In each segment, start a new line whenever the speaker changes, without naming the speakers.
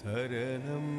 சரணம்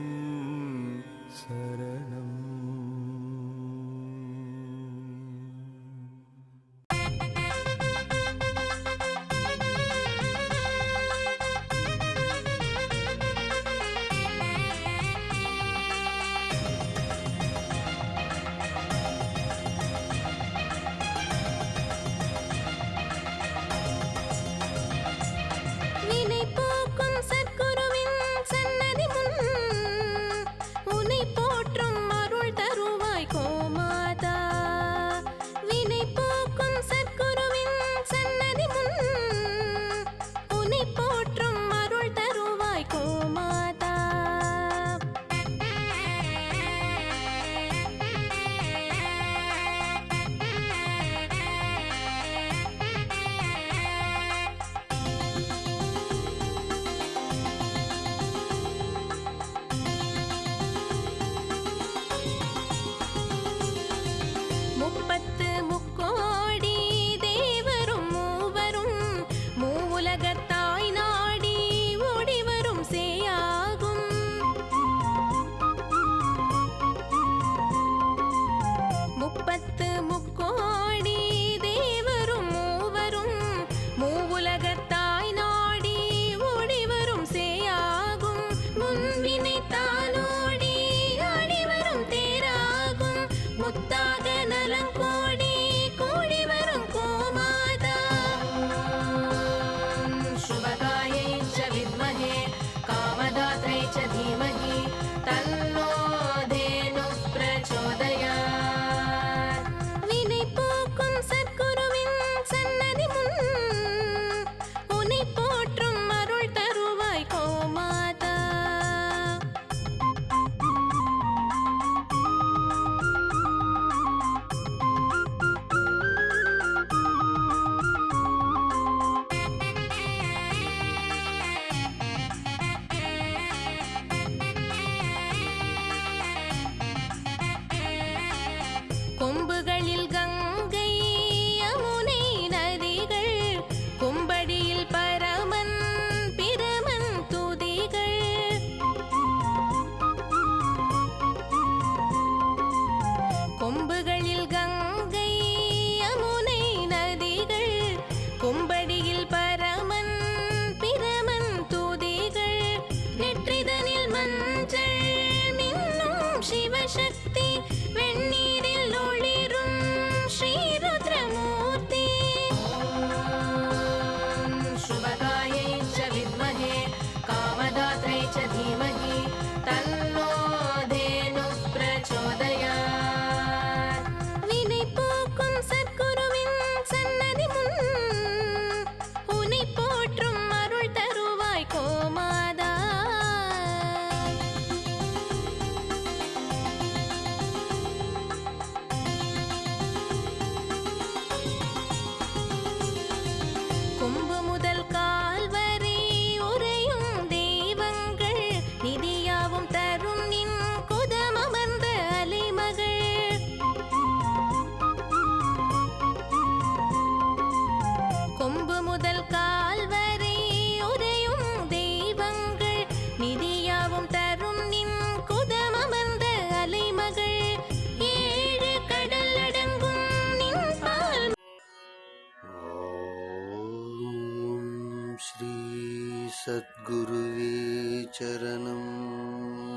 முப்பத்து முப்பது Bımbı யாவும் தரும் நின் குதமமர்ந்த அலைமகள். கொம்பு முதல் கால் வரை உரையும் தெய்வங்கள். நிதியாவும் தரும் நின் குதமமர்ந்த அலைமகள். ஏழு
ஸ்ரீ सद्गुरुवे चरणम्